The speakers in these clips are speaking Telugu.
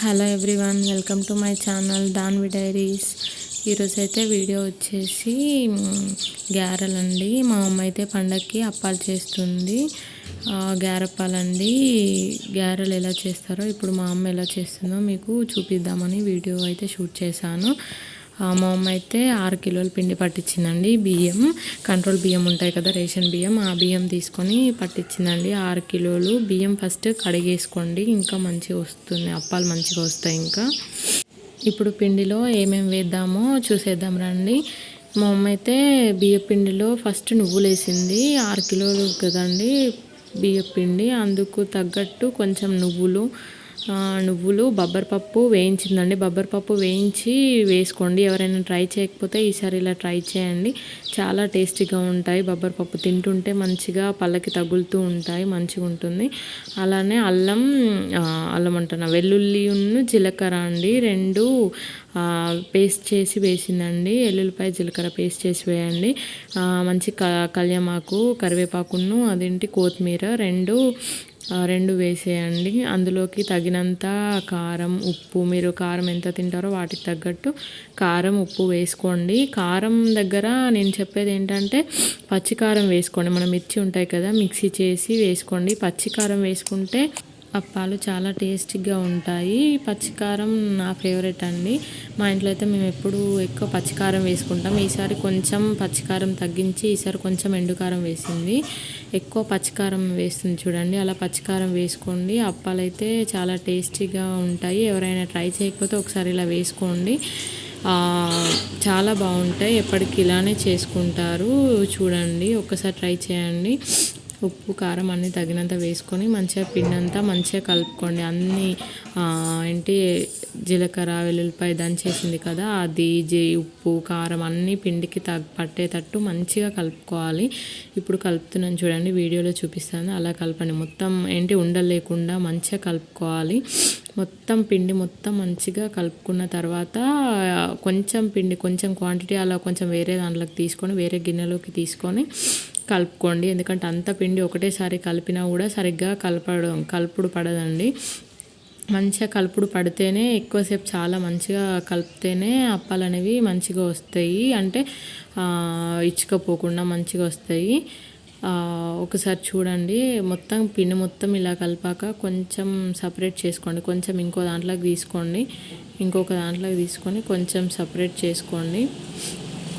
Hello everyone welcome to my channel Danvi diaries. ఈరోజు అయితే వీడియో వచ్చేసి గారెలండి మా అమ్మ అయితే పండగకి అప్పాలు చేస్తుంది. గారెప్పాలండి. గారెలు ఎలా చేస్తారో ఇప్పుడు మా అమ్మ ఎలా చేస్తుందో మీకు చూపిద్దామని వీడియో అయితే షూట్ చేశాను. మా అమ్మ అయితే ఆరు కిలోల పిండి పట్టించిందండి బియ్యం. కంట్రోల్ బియ్యం ఉంటాయి కదా రేషన్ బియ్యం. ఆ బియ్యం తీసుకొని పట్టించిందండి ఆరు కిలోలు. బియ్యం ఫస్ట్ కడిగేసుకోండి ఇంకా మంచిగా వస్తుంది అప్పాలు మంచిగా వస్తాయి ఇంకా. ఇప్పుడు పిండిలో ఏమేమి వేద్దామో చూసేద్దాం రండి. మా అమ్మ అయితే బియ్యపిండిలో ఫస్ట్ నువ్వులు వేసింది ఆరు కిలోలు కదండి బియ్యపిండి అందుకు తగ్గట్టు కొంచెం నువ్వులు నువ్వులు బొబ్బరిపప్పు వేయించిందండి. బొబ్బరిపప్పు వేయించి వేసుకోండి. ఎవరైనా ట్రై చేయకపోతే ఈసారి ఇలా ట్రై చేయండి. చాలా టేస్టీగా ఉంటాయి బొబ్బరిపప్పు తింటుంటే మంచిగా పళ్ళకి తగులుతూ ఉంటాయి మంచిగా ఉంటుంది. అలానే అల్లం అల్లం అంటున్నా వెల్లుల్లి జీలకర్ర అండి. రెండు పేస్ట్ చేసి వేసిందండి. ఎల్లుల్లిపాయ జీలకర్ర పేస్ట్ చేసి వేయండి. మంచి క కళ్యామాకు కరివేపాకును అదేంటి కొత్తిమీర రెండు రెండు వేసేయండి. అందులోకి తగినంత కారం ఉప్పు. మీరు కారం ఎంత తింటారో వాటికి తగ్గట్టు కారం ఉప్పు వేసుకోండి. కారం దగ్గర నేను చెప్పేది ఏంటంటే పచ్చికారం వేసుకోండి. మనం మిర్చి ఉంటాయి కదా మిక్సీ చేసి వేసుకోండి. పచ్చికారం వేసుకుంటే అప్పాలు చాలా టేస్టీగా ఉంటాయి. పచ్చికారం నా ఫేవరెట్ అండి. మా ఇంట్లో అయితే మేము ఎప్పుడు ఎక్కువ పచ్చికారం వేసుకుంటాం. ఈసారి కొంచెం పచ్చికారం తగ్గించి ఈసారి కొంచెం ఎండుకారం వేసింది. ఎక్కువ పచ్చికారం వేస్తుంది చూడండి. అలా పచ్చికారం వేసుకోండి. అప్పాలు అయితే చాలా టేస్టీగా ఉంటాయి. ఎవరైనా ట్రై చేయకపోతే ఒకసారి ఇలా వేసుకోండి. చాలా బాగుంటాయి. ఎప్పటికి ఇలానే చేసుకుంటారు. చూడండి. ఒక్కసారి ట్రై చేయండి. ఉప్పు కారం అన్నీ తగినంత వేసుకొని మంచిగా పిండి అంతా మంచిగా కలుపుకోండి. అన్నీ ఏంటి జీలకర్ర వెల్లుల్లిపాయ దంచేసింది కదా అది జీ ఉప్పు కారం అన్నీ పిండికి తగ్ పట్టేటట్టు మంచిగా కలుపుకోవాలి. ఇప్పుడు కలుపుతున్నాను చూడండి వీడియోలో చూపిస్తాను. అలా కలపండి. మొత్తం ఏంటి ఉండలేకుండా మంచిగా కలుపుకోవాలి. మొత్తం పిండి మొత్తం మంచిగా కలుపుకున్న తర్వాత కొంచెం పిండి కొంచెం క్వాంటిటీ అలా కొంచెం వేరే దాంట్లోకి తీసుకొని వేరే గిన్నెలోకి తీసుకొని కలుపుకోండి. ఎందుకంటే అంత పిండి ఒకటేసారి కలిపినా కూడా సరిగ్గా కలపడం కలుపుడు పడదండి. మంచిగా కలుపుడు పడితేనే ఎక్కువసేపు చాలా మంచిగా కలిపితేనే అప్పాలు అనేవి మంచిగా వస్తాయి. అంటే ఇచ్చుకపోకుండా మంచిగా వస్తాయి. ఒకసారి చూడండి. మొత్తం పిండి మొత్తం ఇలా కలిపాక కొంచెం సపరేట్ చేసుకోండి. కొంచెం ఇంకో దాంట్లోకి తీసుకోండి. ఇంకొక దాంట్లోకి తీసుకొని కొంచెం సపరేట్ చేసుకోండి.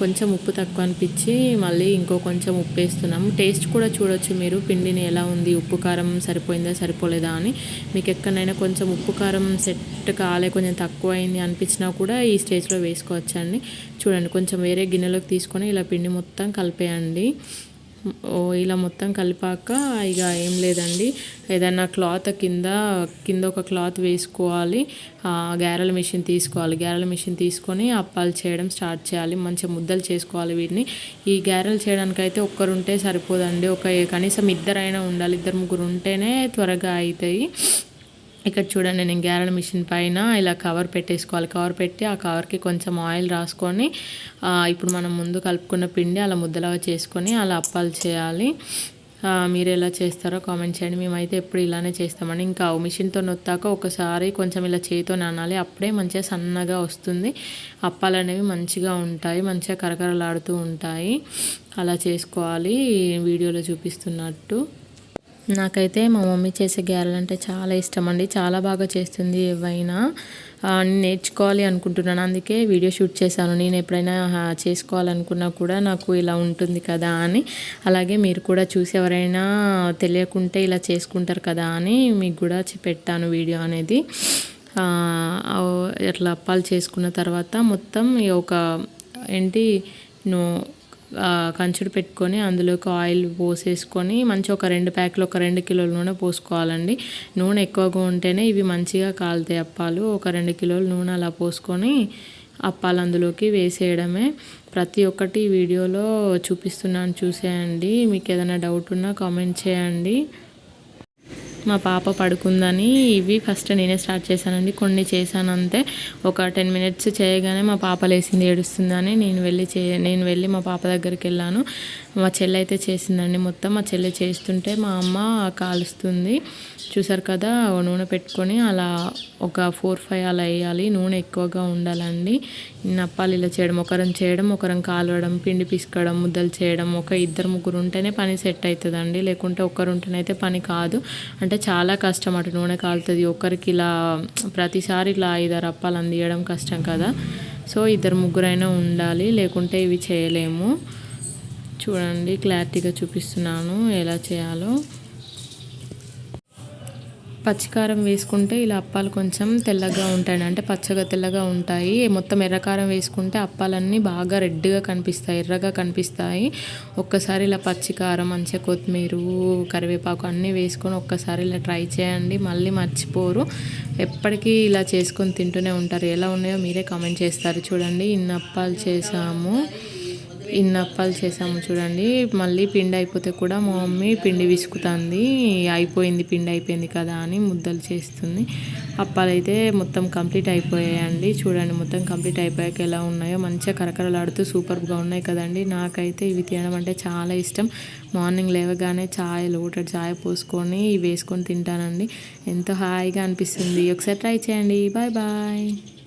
కొంచెం ఉప్పు తక్కువ అనిపించి మళ్ళీ ఇంకో కొంచెం ఉప్పు వేస్తున్నాం టేస్ట్ కూడా చూడొచ్చు మీరు పిండిని ఎలా ఉంది ఉప్పు కారం సరిపోయిందా సరిపోలేదా అని. మీకు ఎక్కడైనా కొంచెం ఉప్పు కారం సెట్ కాలే కొంచెం తక్కువ అయింది అనిపించినా కూడా ఈ స్టేజ్లో వేసుకోవచ్చండి. చూడండి కొంచెం వేరే గిన్నెలోకి తీసుకొని ఇలా పిండి మొత్తం కలిపేయండి. ఇలా మొత్తం కలిపాక ఇక ఏం లేదండి. ఏదైనా క్లాత్ కింద కింద ఒక క్లాత్ వేసుకోవాలి. ఆ, గారెల మిషన్ తీసుకోవాలి. గారెల మిషన్ తీసుకొని అప్పాలు చేయడం స్టార్ట్ చేయాలి. మంచిగా ముద్దలు చేసుకోవాలి వీటిని. ఈ గారెలు చేయడానికైతే ఒక్కరుంటే సరిపోదండి. ఒక కనీసం ఇద్దరైనా ఉండాలి. ఇద్దరు ముగ్గురు ఉంటేనే త్వరగా అవుతాయి ఇక్కడ చూడండి నేను గ్యారెల మిషన్ పైన ఇలా కవర్ పెట్టేసుకోవాలి. కవర్ పెట్టి ఆ కవర్కి కొంచెం ఆయిల్ రాసుకొని ఇప్పుడు మనం ముందు కలుపుకున్న పిండి అలా ముద్దలాగా చేసుకొని అలా అప్పాలు చేయాలి. మీరు ఎలా చేస్తారో కామెంట్ చేయండి. మేమైతే ఎప్పుడు ఇలానే చేస్తామండి. ఇంకా మిషన్తో నొత్తాక ఒకసారి కొంచెం ఇలా చేతితో నానాలి. అప్పుడే మంచిగా సన్నగా వస్తుంది. అప్పాలు అనేవి మంచిగా ఉంటాయి మంచిగా కరకరలాడుతూ ఉంటాయి. అలా చేసుకోవాలి. వీడియోలో చూపిస్తున్నట్టు. నాకైతే మా మమ్మీ చేసే గారెలు అంటే చాలా ఇష్టం అండి చాలా బాగా చేస్తుంది ఏవైనా. నేర్చుకోవాలి అనుకుంటున్నాను. అందుకే వీడియో షూట్ చేశాను. నేను ఎప్పుడైనా చేసుకోవాలనుకున్నా కూడా నాకు ఇలా ఉంటుంది కదా అని. అలాగే మీరు కూడా చూసి ఎవరైనా తెలియకుంటే ఇలా చేసుకుంటారు కదా అని మీకు కూడా పెట్టాను వీడియో అనేది. ఆ, ఇట్లా అప్పాలు చేసుకున్న తర్వాత మొత్తం ఈ ఒక ఏంటి నో కంచుడు పెట్టుకొని అందులోకి ఆయిల్ పోసేసుకొని మంచి ఒక రెండు ప్యాకులు ఒక రెండు కిలోల నూనె పోసుకోవాలండి. నూనె ఎక్కువగా ఉంటేనే ఇవి మంచిగా కాలుతాయి అప్పాలు. ఒక రెండు కిలోల నూనె అలా పోసుకొని అప్పాలు అందులోకి వేసేయడమే. ప్రతి ఒక్కటి వీడియోలో చూపిస్తున్నాను చూసేయండి. మీకు ఏదైనా డౌట్ ఉన్నా కామెంట్ చేయండి. మా పాప పడుకుందని ఇవి ఫస్ట్ నేనే స్టార్ట్ చేశానండి. కొన్ని చేశాను అంతే ఒక టెన్ మినిట్స్ చేయగానే మా పాప లేచింది ఏడుస్తుందని నేను వెళ్ళి చే నేను వెళ్ళి మా పాప దగ్గరికి వెళ్ళాను. మా చెల్లి అయితే చేసిందండి మొత్తం. మా చెల్లి చేస్తుంటే మా అమ్మ కాలుస్తుంది. చూసారు కదా నూనె పెట్టుకొని అలా ఒక ఫోర్ ఫైవ్ అలా వేయాలి. నూనె ఎక్కువగా ఉండాలండి. నప్పాలు ఇలా చేయడం ఒకరం చేయడం ఒకరం కాలవడం పిండి పిసుకడం ముద్దలు చేయడం ఒక ఇద్దరు ముగ్గురు ఉంటేనే పని సెట్ అవుతుందండి. లేకుంటే ఒకరు ఉంటేనైతే పని కాదు. అంటే చాలా కష్టం అటు నూనె కాలుతుంది. ఒకరికి ఇలా ప్రతిసారి ఇలా ఐదారు అప్పాలు అందియడం కష్టం కదా. సో ఇద్దరు ముగ్గురైనా ఉండాలి లేకుంటే ఇవి చేయలేము. చూడండి క్లారిటీగా చూపిస్తున్నాను ఎలా చేయాలో. పచ్చికారం వేసుకుంటే ఇలా అప్పాలు కొంచెం తెల్లగా ఉంటాయి. అంటే పచ్చగా తెల్లగా ఉంటాయి. మొత్తం ఎర్రకారం వేసుకుంటే అప్పాలన్నీ బాగా రెడ్గా కనిపిస్తాయి. ఎర్రగా కనిపిస్తాయి. ఒక్కసారి ఇలా పచ్చికారం మంచిగా కొత్తిమీర కరివేపాకు అన్నీ వేసుకొని ఒక్కసారి ఇలా ట్రై చేయండి. మళ్ళీ మర్చిపోరు. ఎప్పటికీ ఇలా చేసుకొని తింటూనే ఉంటారు. ఎలా ఉన్నాయో మీరే కామెంట్ చేస్తారు. చూడండి ఇన్ని అప్పాలు చేసాము ఇన్ని అప్పాలు చేసాము చూడండి. మళ్ళీ పిండి అయిపోతే కూడా మా మమ్మీ పిండి విసుకుతుంది. అయిపోయింది పిండి అయిపోయింది కదా అని ముద్దలు చేస్తుంది. అప్పాలు అయితే మొత్తం కంప్లీట్ అయిపోయాయండి. చూడండి మొత్తం కంప్లీట్ అయిపోయాక ఎలా ఉన్నాయో. మంచిగా కరకరలాడుతూ సూపర్గా ఉన్నాయి కదండి. నాకైతే ఇవి తినడం అంటే చాలా ఇష్టం. మార్నింగ్ లేవగానే చాయ్ లోటెడ్ చాయ్ పోసుకొని వేసుకొని తింటానండి. ఎంతో హాయిగా అనిపిస్తుంది. ఒకసారి ట్రై చేయండి. Bye bye.